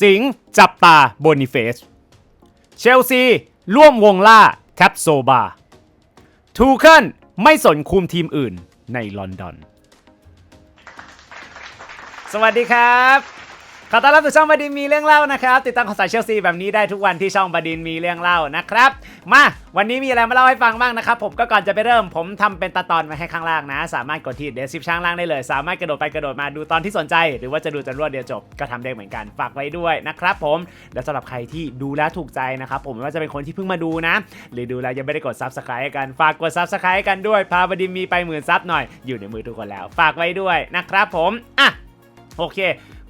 สิงห์จับตาโบนิเฟส เชลซี ร่วมวงล่าแคปโซบา ทูเคิลไม่สนคุมทีมอื่นในลอนดอน สวัสดีครับ ขอต้อนรับสู่ช่องบดินมีเรื่องเล่านะครับ ติดตามข่าวสารเชลซีแบบนี้ได้ทุกวันที่ช่องบดินมีเรื่องเล่านะครับ มาวันนี้มีอะไรมาเล่าให้ฟังบ้างนะครับ ผมก็ก่อนจะไปเริ่ม ผมทำเป็นตาตอนมาให้ข้างล่างนะ สามารถกดที่เดซิปช่างล่างได้เลย สามารถกระโดดไปกระโดดมาดูตอนที่สนใจ หรือว่าจะดูจนรวดเดียวจบก็ทำได้เหมือนกันฝากไว้ด้วยนะครับผมและสำหรับใครที่ดูแล้วถูกใจนะครับผมไม่ว่าจะเป็นคนที่เพิ่งมาดูนะ หรือดูแล้วยังไม่ได้กดซับสไครต์กันฝากกดซับสไครต์กันด้วยพาบดินมีไปหมื่นซับหน่อยอยู่ในมือทุกคนแล้ว ฝากไว้ด้วยนะครับผมอะ โอเค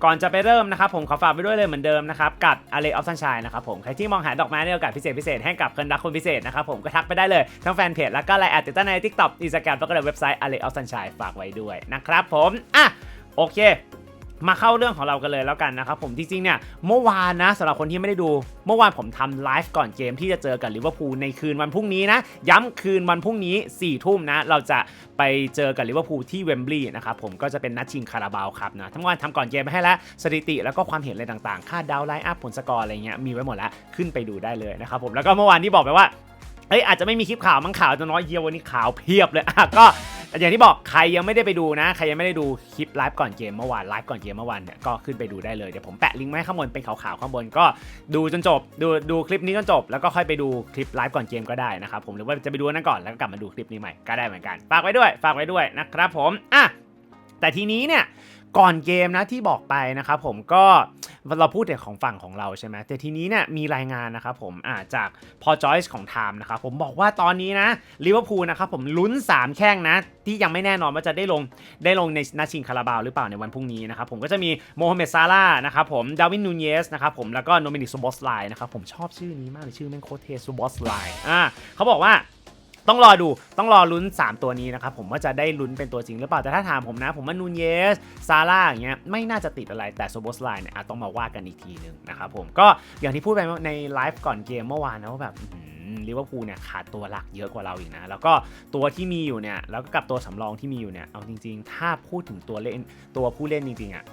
ก่อนจะไปเริ่มนะครับผมขอฝากไปด้วยเลยเหมือนเดิมนะครับกับ a l e ออฟซันช n ยนะครับผมใครที่มองหาดอกไม้ในโอกาสพิเศษพิเศษให้กับคนรักคนพิเศษนะครับผมก็ทักไปได้เลยทั้งแฟนเพจแล้วก็ไลน์แอดติดตั้งในทิกต็อกอินสตาแกรมแล้วก็ในเว็บไซต์ a l e ออฟซันช n ยฝากไว้ด้วยนะครับผมอะโอเค มาเข้าเรื่องของเรากันเลยแล้วกันนะครับผมจริงๆเนี่ยเมื่อวานนะสำหรับคนที่ไม่ได้ดู เมื่อวานผมทำไลฟ์ก่อนเกมที่จะเจอกับลิเวอร์พูลในคืนวันพรุ่งนี้นะ ย้ำคืนวันพรุ่งนี้4ี่ทุ่มนะ เราจะไปเจอกับลิเวอร์พูลที่เวมบลีย์นะครับผมก็จะเป็นนัดชิงคาราบาวครับนะทั้งวันทำก่อนเกมไปให้แล้วสถิติแล้วก็ความเห็นอะไรต่างๆ ค่าดาวไลน์อัพผลสกอร์อะไรเงี้ยมีไว้หมดแล้วขึ้นไปดูได้เลยนะครับผมแล้วก็เมื่อวานที่บอกไปว่าเฮ้ยอาจจะไม่มีคลิปข่าวมั้งข่าวจะน้อยเยียววันนี้ข่าวเพียบเลยอะก็ อย่างที่บอกใครยังไม่ได้ไปดูนะ ใครยังไม่ได้ดูคลิปไลฟ์ก่อนเกมเมื่อวานไลฟ์ก่อนเกมเมื่อวานเนี่ยก็ขึ้นไปดูได้เลย เดี๋ยวผมแปะลิงก์ไว้ข้างบนเป็นขาวๆข้างบนก็ดูจนจบ ดูดูคลิปนี้จนจบ แล้วก็ค่อยไปดูคลิปไลฟ์ก่อนเกมก็ได้นะครับผมหรือว่าจะไปดูนนั้นก่อนแล้วก็กลับมาดูคลิปนี้ใหม่ก็ได้เหมือนกันฝากไว้ด้วย ฝากไว้ด้วยนะครับผมอะแต่ทีนี้เนี่ย ก่อนเกมนะที่บอกไปนะครับผมก็เราพูดแต่ของฝั่งของเราใช่ไหมแต่ทีนี้เนี่ยมีรายงานนะครับผมอาจากพอจอยส์ของไทม์นะครับผมบอกว่าตอนนี้นะลิเวอร์พูลนะครับผมลุ้น 3 แข้งนะ ที่ยังไม่แน่นอนว่าจะได้ลงได้ลงในนัดชิงคาราบาวหรือเปล่าในวันพรุ่งนี้นะครับผมก็จะมีโมฮัมเหม็ดซาร่านะครับผมดาวินนูเยสนะครับผมแล้วก็โนมินิกซูบอสไลนะครับผมชอบชื่อนี้มากเลยชื่อแม่งโคตรเทซูบอสไลอ่าเขาบอกว่า ต้องรอดูต้องรอลุ้น 3 ตัวนี้นะครับผมว่าจะได้ลุ้นเป็นตัวจริงหรือเปล่าแต่ถ้าถามผมนะ ผมว่านูนเยสซาร่าอย่างเงี้ยไม่น่าจะติดอะไรแต่โซโบสไลน์เนี่ยอาจต้องมาว่ากันอีกทีหนึ่งนะครับผมก็อย่างที่พูดไปในไลฟ์ก่อนเกมเมื่อวานนะว่าแบบลิเวอร์พูลเนี่ยขาดตัวหลักเยอะกว่าเราอีกนะ แล้วก็ตัวที่มีอยู่เนี่ยแล้วก็กับตัวสำรองที่มีอยู่เนี่ยเอาจริง ๆ ถ้าพูดถึงตัวเล่นตัวผู้เล่นจริงๆอะ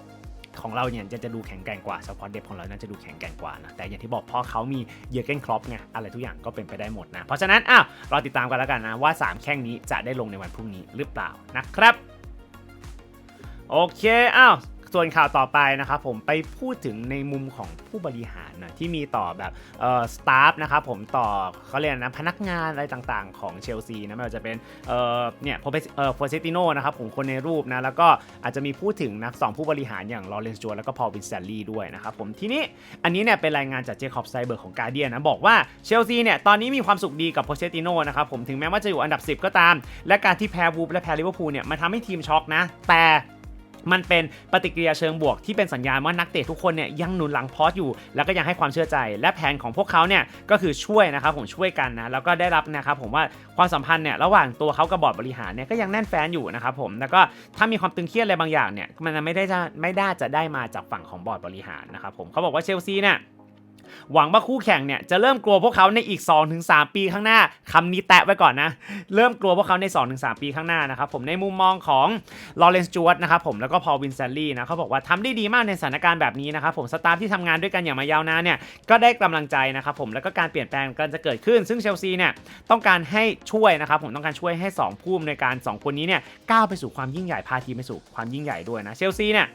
ของเราเนี่ยจะจะดูแข็งแกร่งกว่าสปอร์ตเดฟของเราน่าจะดูแข็งแกร่งกว่านะแต่อย่างที่บอกเพราะเขามีเยอร์เกนครอปไงอะไรทุกอย่างก็เป็นไปได้หมดนะ เพราะฉะนั้นอ้าวรอติดตามกันแล้วกันนะว่า 3 แข้งนี้จะได้ลงในวันพรุ่งนี้หรือเปล่านะครับ โอเคอ้าว ส่วนข่าวต่อไปนะครับผมไปพูดถึงในมุมของผู้บริหารนะที่มีต่อแบบเอ่อสตาฟนะครับผมต่อเขาเรียกนะพนักงานอะไรต่างๆ ของเชลซีนะไม่ว่าจะเป็นเอ่อเนี่ยโปรเเอ่อโฟเซติโนนะครับผมคนในรูปนะแล้วก็อาจจะมีพูดถึงนะสองผู้บริหารอย่างลอเรนซ์จวแล้วก็พอลวินเซลลี่ด้วยนะครับผมทีนี้อันนี้เนี่ยเป็นรายงานจากเจคอบไซเบอร์กของการเดียนะบอกว่าเชลซีเนี่ยตอนนี้มีความสุขดีกับโพเซติโนนะครับผมถึงแม้ว่าจะอยู่อันดับ 10 ก็ตาม และการที่แพ้วูฟและแพ้ลิเวอร์พูลเนี่ยมันทำให้ทีมช็อกนะแต่ มันเป็นปฏิกิริยาเชิงบวกที่เป็นสัญญาณว่านักเตะทุกคนเนี่ยยังหนุนหลังพอสอยู่ แล้วก็ยังให้ความเชื่อใจ และแผนของพวกเขาเนี่ยก็คือช่วยนะครับผมช่วยกันนะแล้วก็ได้รับนะครับผมว่าความสัมพันธ์เนี่ยระหว่างตัวเขากับบอร์ดบริหารเนี่ยก็ยังแน่นแฟนอยู่นะครับผมแล้วก็ถ้ามีความตึงเครียดอะไรบางอย่างเนี่ยมันไม่ได้จะไม่ได้จะได้มาจากฝั่งของบอร์ดบริหารนะครับผมเขาบอกว่าเชลซีเนี่ย หวังว่าคู่แข่งเนี่ยจะเริ่มกลัวพวกเขาในอีก 2-3 ปีข้างหน้าคำนี้แตะไว้ก่อนนะ เริ่มกลัวพวกเขาใน 2-3 ปีข้างหน้านะครับผมในมุมมองของลอเรนซ์จวตนะครับผมแล้วก็พอลวินเซลลี่นะเขาบอกว่าทำได้ดีมากในสถานการณ์แบบนี้นะครับผมสตาฟที่ทำงานด้วยกันอย่างมายาวนานเนี่ยก็ได้กำลังใจนะครับผมแล้วก็การเปลี่ยนแปลงกันจะเกิดขึ้น ซึ่งเชลซีเนี่ยต้องการให้ช่วยนะครับผมต้องการช่วยให้2ผู้อำนวยการ 2 คนนี้เนี่ยก้าวไปสู่ความยิ่งใหญ่พาทีมไปสู่ความยิ่งใหญ่ด้วยนะเชลซีเนี่ย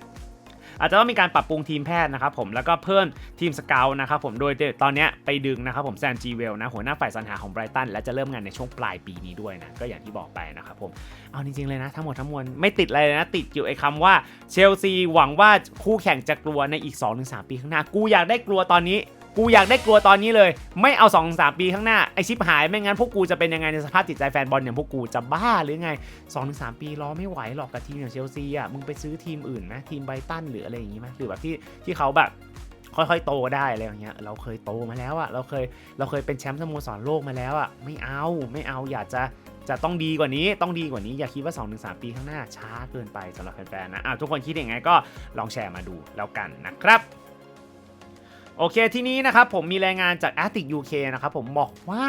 อาจจะต้องมีการปรับปรุงทีมแพทย์นะครับผมแล้วก็เพิ่มทีมสเกลนะครับผมโดยตอนนี้ไปดึงนะครับผมแซนจีเวลนะหัวหน้าฝ่ายสรรหาของไบรตันและจะเริ่มงานในช่วงปลายปีนี้ด้วยนะก็อย่างที่บอกไปนะครับผมเอาจริงๆเลยนะทั้งหมดทั้งมวลไม่ติดอะไรเลยนะติดอยู่ไอ้คำว่าเชลซีหวังว่าคู่แข่งจะกลัวในอีก 2-3 ปีข้างหน้ากูอยากได้กลัวตอนนี้ กูอยากได้กลัวตอนนี้เลย ไม่เอา2อสปีข้างหน้าไอชิปหายไม่งั้นพวกกูจะเป็นยังไงในสภาพจิตใจแฟนบอลอย่างพวกกูจะบ้าหรือไง2-3ปีรอไม่ไหวหรอกกับทีมอย่างเชลซีอะมึงไปซื้อทีมอื่นไหมทีมไบตันหรืออะไรอย่างงี้ไหมหรือแบบที่ที่เขาแบบค่อยๆ โตได้อะไรอย่างเงี้ย เราเคยโตมาแล้วอะเราเคย เราเคยเป็นแชมป์สโมสรโลกมาแล้วอะไม่เอา ไม่เอา อยากจะ จะต้องดีกว่านี้ ต้องดีกว่านี้ อย่าคิดว่า 2-3 ปีข้างหน้าช้าเกินไปสำหรับแฟนๆนะอะทุกคนคิดยังไงก็ลองแชร์มาดูแล้วกันนะครับ โอเคทีนี้นะครับผมมีรายงานจาก a t l e t i c UK นะครับผมบอกว่า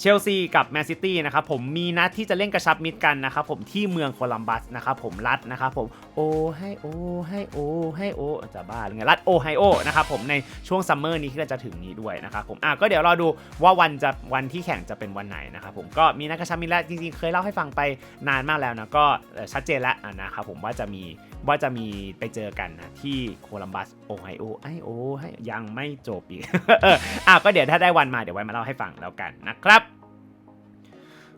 เชลซีกับแมนซิตี้นะครับผมมีนัดที่จะเล่นกระชับมิตรกันนะครับผมที่เมืองโคลัมบัสนะครับผมรัฐนะครับผมโอไฮโอไฮโอไฮโอจะบ้าหรือไงรัฐโอไฮโอนะครับผมในช่วงซัมเมอร์นี้ที่จะถึงนี้ด้วยนะครับผมอะก็เดี๋ยวรอดูว่าวันจะวันที่แข่งจะเป็นวันไหนนะครับผมก็มีนัดกระชับมิตรแล้วจริงๆ เคยเล่าให้ฟังไปนานมากแล้วนะก็ชัดเจนแล้วอะนะครับผมว่าจะมี ว่าจะมีไปเจอกันนะที่โคลัมบัสโอไฮโอไอโอให้ยังไม่จบอีก อะก็เดี๋ยวถ้าได้วันมาเดี๋ยวไว้มาเล่าให้ฟังแล้วกันนะครับ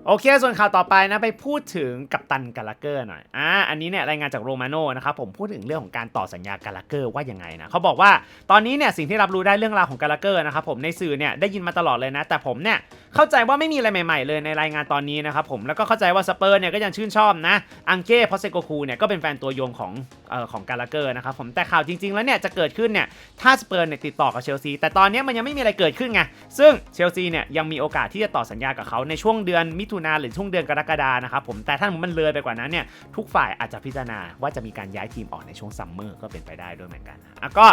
โอเค ส่วนข่าวต่อไปนะไปพูดถึงกัปตันกาลาเกอร์หน่อย อ่า อันนี้เนี่ยรายงานจากโรมาโนนะครับผมพูดถึงเรื่องของการต่อสัญญากาลาเกอร์ว่ายังไงนะเขาบอกว่าตอนนี้เนี่ยสิ่งที่รับรู้ได้เรื่องราวของกาลาเกอร์นะครับผมในสื่อเนี่ยได้ยินมาตลอดเลยนะ แต่ผมเนี่ยเข้าใจว่าไม่มีอะไรใหม่ๆ เลยในรายงานตอนนี้นะครับผมแล้วก็เข้าใจว่าสเปอร์เนี่ยก็ยังชื่นชอบนะอังเก้พอเซโกคูเนี่ยก็เป็นแฟนตัวยงของเอ่อของกาลาเกอร์นะครับผมแต่ข่าวจริงๆแล้วเนี่ยจะเกิดขึ้นเนี่ยถ้าสเปอร์เนี่ยติดต่อกับเชลซีแต่ตอนนี้มันยังไม่มีอะไรเกิดขึ้นไงซึ่งเชลซีเนี่ยยังมีโอกาสที่จะต่อสัญญากับเขาในช่วงเดือนมิถุนาหรือช่วงเดือนกรกฎานะครับผมแต่ถ้ามันเลยไปกว่านั้นเนี่ยทุกฝ่ายอาจจะพิจารณาว่าจะมีการย้ายทีมออกในช่วงซัมเมอร์ก็เป็นไปได้ด้วยเหมือนกันนะอะก็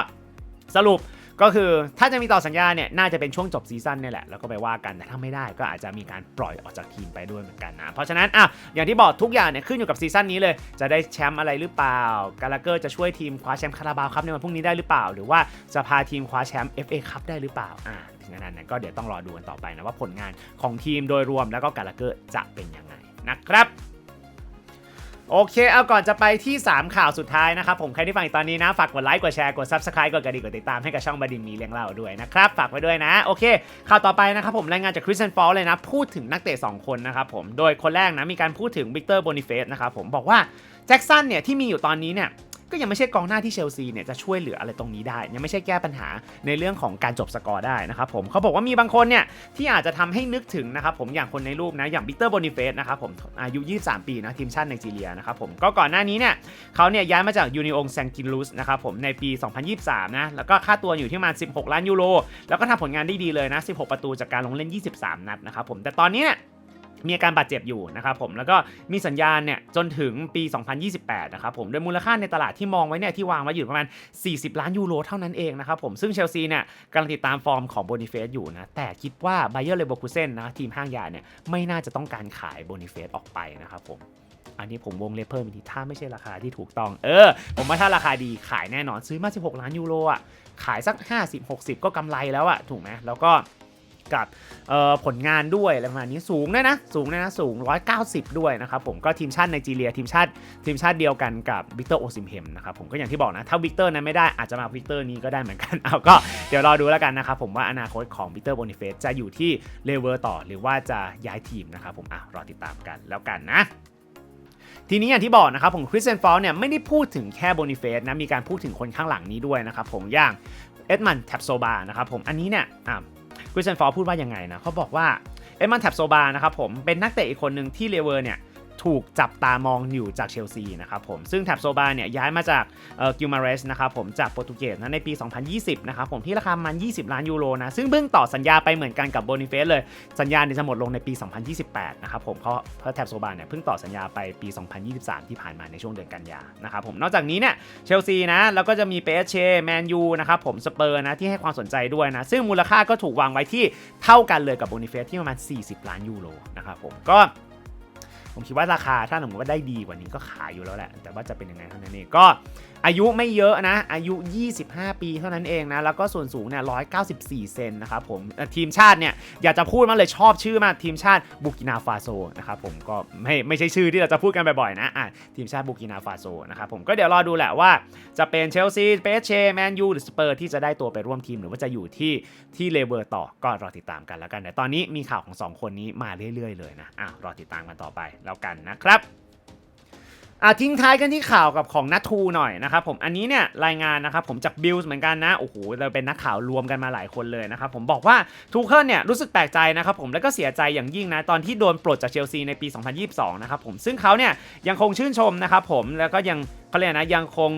สรุป ก็คือถ้าจะมีต่อสัญญาเนี่ยน่าจะเป็นช่วงจบซีซั่นนี่แหละแล้วก็ไปว่ากันแต่ถ้าไม่ได้ก็อาจจะมีการปล่อยออกจากทีมไปด้วยเหมือนกันนะเพราะฉะนั้นอะอย่างที่บอกทุกอย่างเนี่ยขึ้นอยู่กับซีซั่นนี้เลย จะได้แชมป์อะไรหรือเปล่ากาลาเกอร์จะช่วยทีมคว้าแชมป์คาราบาวครับในวันพรุ่งนี้ได้หรือเปล่า หรือว่าจะพาทีมคว้าแชมป์ FA คัพได้หรือเปล่าอ่าถึงขนาดนั้นก็เดี๋ยวต้องรอดูกันต่อไปนะว่าผลงานของทีมโดยรวมแล้วก็กาลาเกอร์จะเป็นยังไงนะครับ โอเค เอาก่อนจะไปที่ 3 ข่าวสุดท้ายนะครับ ผมใครที่ฟังอีกตอนนี้นะ ฝากกดไลค์ กดแชร์ กด Subscribe กดกระดิ่งกดติดตามให้กับช่องบดินมีเรื่องเล่าด้วยนะครับ ฝากไว้ด้วยนะ โอเค ข่าวต่อไปนะครับผมรายงานจากคริสเซนฟอลเลยนะ พูดถึงนักเตะ 2 คนนะครับผม โดยคนแรกนะ มีการพูดถึงวิกเตอร์โบนิเฟสนะครับผมบอกว่าแจ็คสันเนี่ยที่มีอยู่ตอนนี้เนี่ย ก็ยังไม่ใช่กองหน้าที่เชลซีเนี่ยจะช่วยเหลืออะไรตรงนี้ได้ ยังไม่ใช่แก้ปัญหาในเรื่องของการจบสกอร์ได้นะครับผมเขาบอกว่ามีบางคนเนี่ยที่อาจจะทำให้นึกถึงนะครับผมอย่างคนในรูปนะอย่างวิเตอร์โบนิเฟสนะครับผมอายุ 23 ปีนะทีมชาติไนจีเรียนะครับผมก็ก่อนหน้านี้เนี่ยเขาเนี่ยย้ายมาจากยูนิองแซงกินลุสนะครับผมในปี 2023 นะแล้วก็ค่าตัวอยู่ที่ประมาณ 16 ล้านยูโรแล้วก็ทำผลงานได้ดีเลยนะ 16 ประตูจากการลงเล่น 23 นัดนะครับผมแต่ตอนนี้เนี่ย มีอาการบาดเจ็บอยู่นะครับผมแล้วก็มีสัญญาณเนี่ยจนถึงปี 2028 นะครับผมโดยมูลค่าในตลาดที่มองไว้เนี่ยที่วางไว้อยู่ประมาณ 40 ล้านยูโรเท่านั้นเองนะครับผมซึ่งเชลซีเนี่ยกำลังติดตามฟอร์มของโบนิเฟสอยู่นะ แต่คิดว่าไบเยอร์เลเวอร์คูเซนนะทีมห้างยาเนี่ยไม่น่าจะต้องการขายโบนิเฟสออกไปนะครับผมอันนี้ผมวงเล็บเพิ่มอีกทีถ้าไม่ใช่ราคาที่ถูกต้อง เออ ผมว่าถ้าราคาดีขายแน่นอนซื้อมา 16 ล้านยูโรอะขายสัก 50-60 ก็กำไรแล้วอะถูกไหมแล้วก็ กับผลงานด้วยอะไรประมาณนี้สูงด้วยนะ สูงด้วยนะ สูง 190 ด้วยนะครับผมก็ทีมชาติไนจีเรียทีมชาติทีมชาติเดียวกันกับวิกเตอร์โอซิมเฮมนะครับผมก็อย่างที่บอกนะ ถ้าวิกเตอร์นั้นไม่ได้อาจจะมาวิกเตอร์นี้ก็ได้เหมือนกันเอาก็เดี๋ยวรอดูแล้วกันนะครับผมว่าอนาคตของวิกเตอร์โบนิเฟสจะอยู่ที่เลเวอร์ต่อหรือว่าจะย้ายทีมนะครับผมอะรอติดตามกันแล้วกันนะทีนี้อย่างที่บอกนะครับผมคริสเซนฟอลเนี่ยไม่ได้พูดถึงแค่โบนิเฟสนะมีการพูดถึงคนข้างหลังนี้ด้วยนะครับผมอย่างเอ็ดมันแท็บโซบานะครับผมอันนี้เนี่ย อะคริสเซนฟอร์พูดว่ายังไงนะเขาบอกว่าเอ็มมันแท็บโซบานะครับผมเป็นนักเตะอีกคนหนึ่งที่เลเวอร์เนี่ย ถูกจับตามองอยู่จากเชลซีนะครับผมซึ่งแท็บโซบาเนี่ยย้ายมาจากกิลมาเรสนะครับผมจากโปรตุเกสนะในปี 2020 นะครับผมที่ราคามัน 20 ล้านยูโรนะซึ่งเพิ่งต่อสัญญาไปเหมือนกันกับโบนิเฟสเลยสัญญาเนี่ยจะหมดลงในปี 2028 นะครับผมเพราะเพราะแท็บโซบาเนี่ยเพิ่งต่อสัญญาไปปี 2023 ที่ผ่านมาในช่วงเดือนกันยานะครับผมนอกจากนี้เนี่ยเชลซีนะแล้วก็จะมีเปเชแมนยูนะครับผมสเปอร์นะที่ให้ความสนใจด้วยนะซึ่งมูลค่าก็ถูกวางไว้ที่เท่ากันเลยกับโบนิเฟสที่ประมาณ 40 ล้านยูโรนะครับผมก็ ผมคิดว่าราคาถ้าสมมติว่าได้ดีกว่านี้ก็ขายอยู่แล้วแหละ แต่ว่าจะเป็นยังไงเท่านั้นเองก็อายุไม่เยอะนะ อายุ 25 ปีเท่านั้นเองนะ แล้วก็ส่วนสูงเนี่ย 194 เซนนะครับผมทีมชาติเนี่ย อยากจะพูดมากเลยชอบชื่อมากทีมชาติบูกินาฟาโซนะครับผมก็ไม่ไม่ใช่ชื่อที่เราจะพูดกันบ่อยๆนะอะทีมชาติบูกินาฟาโซนะครับผมก็เดี๋ยวรอดูแหละว่าจะเป็นเชลซีเปเชแมนยูหรือสเปอร์ที่จะได้ตัวไปร่วมทีมหรือว่าจะอยู่ที่ที่เลเวอร์ต่อก็รอติดตามกันแล้วกันแต่ตอนนี้มีข่าวของสองคนนี้มาเรื่อยๆเลยนะอะรอติดตามกันต่อไปแล้วกันนะครับอะทิ้งท้ายกันที่ข่าวกับของนัททูหน่อยนะครับผมอันนี้เนี่ยรายงานนะครับผมจากบิลส์เหมือนกันนะโอ้โหเราเป็นนักข่าวรวมกันมาหลายคนเลยนะครับผมบอกว่าทูเคิลเนี่ยรู้สึกแปลกใจนะครับผมแล้วก็เสียใจอย่างยิ่งนะตอนที่โดนปลดจากเชลซีในปี 2022 นะครับผมซึ่งเขาเนี่ยยังคงชื่นชมนะครับผมแล้วก็ยังเขาเรียกนะยังคง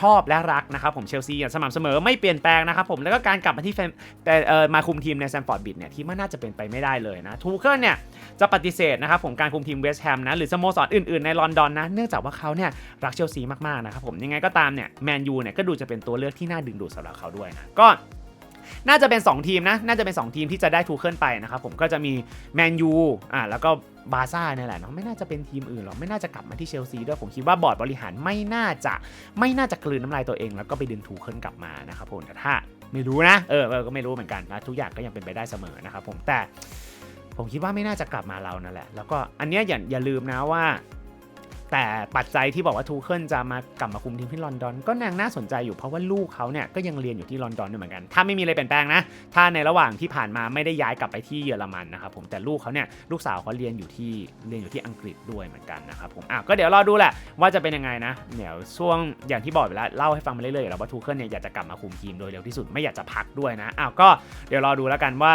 ชอบและรักนะครับผมเชลซีอย่างสม่ำเสมอไม่เปลี่ยนแปลงนะครับผมแล้วก็การกลับมาที่แฟนแต่เออมาคุมทีมในแซมฟอร์ดบิดเนี่ยที่มันน่าจะเป็นไปไม่ได้เลยนะทูเคิลเนี่ยจะปฏิเสธนะครับผมการคุมทีมเวสต์แฮมนะหรือสโมสรอื่นๆในลอนดอนนะเนื่องจากว่าเขาเนี่ยรักเชลซีมากๆนะครับผมยังไงก็ตามเนี่ยแมนยูเนี่ยก็ดูจะเป็นตัวเลือกที่น่าดึงดูดสำหรับเขาด้วยนะก็ น่าจะเป็น 2 ทีมนะ น่าจะเป็น 2 ทีมที่จะได้ทูเคิลไปนะครับผมก็จะมีแมนยูอ่าแล้วก็บาร์ซ่าเนี่ยแหละเนาะไม่น่าจะเป็นทีมอื่นหรอกไม่น่าจะกลับมาที่เชลซีด้วยผมคิดว่าบอร์ดบริหารไม่น่าจะไม่น่าจะกลืนน้ำลายตัวเอง แล้วก็ไปดึงทูเคิลกลับมานะครับผมแต่ถ้าไม่รู้นะเออเออก็ไม่รู้เหมือนกันนะทุกอย่างก็ยังเป็นไปได้เสมอนะครับผมแต่ผมคิดว่าไม่น่าจะกลับมาเรานั่นแหละ แล้วก็อันเนี้ยอย่าอย่าลืมนะว่า แต่ปัจจัยที่บอกว่าทูเคิลจะมากลับมาคุมทีมที่ลอนดอน ก็ยังน่าสนใจอยู่เพราะว่าลูกเขาเนี่ยก็ยังเรียนอยู่ที่ลอนดอนด้วยเหมือนกัน ถ้าไม่มีอะไรเปลี่ยนแปลงนะ ถ้าในระหว่างที่ผ่านมาไม่ได้ย้ายกลับไปที่เยอรมันนะครับผมแต่ลูกเขาเนี่ยลูกสาวเขาเรียนอยู่ที่เรียนอยู่ที่อังกฤษด้วยเหมือนกันนะครับผมอะก็เดี๋ยวรอดูแหละว่าจะเป็นยังไงนะเดี๋ยวช่วงอย่างที่บอกไปแล้วเล่าให้ฟังมาเรื่อยๆอยู่แล้วว่าทูเคิลเนี่ยอยากจะกลับมาคุมทีมโดยเร็วที่สุดไม่อยากจะพักด้วยนะอ้าวก็เดี๋ยวรอดูแล้วกันว่า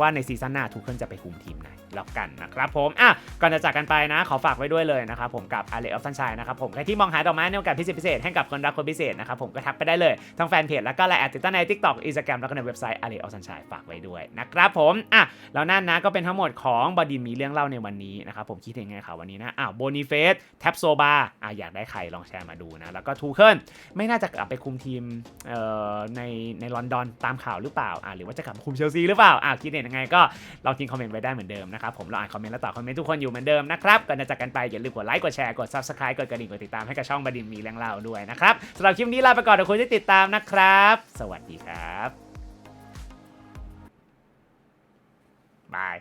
ว่าในซีซั่นหน้าทูเคิลจะไปคุมทีมไหนแล้วกันนะครับผมอะก่อนจะจากกันไปนะ ขอฝากไว้ด้วยเลยนะครับผมกับอเลออฟซันชัยนะครับผมใครที่มองหาดอกไม้ในโอกาสพิเศษพิเศษให้กับคนรักคนพิเศษนะครับผมก็ทักไปได้เลยทั้งแฟนเพจแล้วก็ไลน์แอดติดตั้งใน TikTok Instagram แล้วก็ในเว็บไซต์เลออฟซันชัยฝากไว้ด้วยนะครับผมอะแล้วนั่นนะก็เป็นทั้งหมดของบดินมีเรื่องเล่าในวันนี้นะครับผมคิดเห็นไงข่าววันนี้นะอ้าวโบนีเฟสแท็บโซบาอะอยากได้ใครลองแชร์มาดูนะแล้วก็ทูเคิลไม่น่าจะกลับไปคุมทีมเอ่อในในลอนดอนตามข่าวหรือเปล่าอะหรือว่าจะกลับมาคุมเชลซีหรือเปล่าอะคิดเห็นยังไงก็ลองทิ้งคอมเมนต์ไว้ได้เหมือนเดิมนะครับผมเราอ่านคอมเมนต์และตอบคอมเมนต์ทุกคนอยู่เหมือนเดิมนะครับก่อนจะจากกันไปอย่าลืมกดไลค์กดแชร์กด subscribe กดกระดิ่งกดติดตามให้กับช่องบดินมีแรงเล่าด้วยนะครับสำหรับคลิปนี้ลาไปก่อนเดี๋คุณที่ติดตามนะครับ สวัสดีครับบาย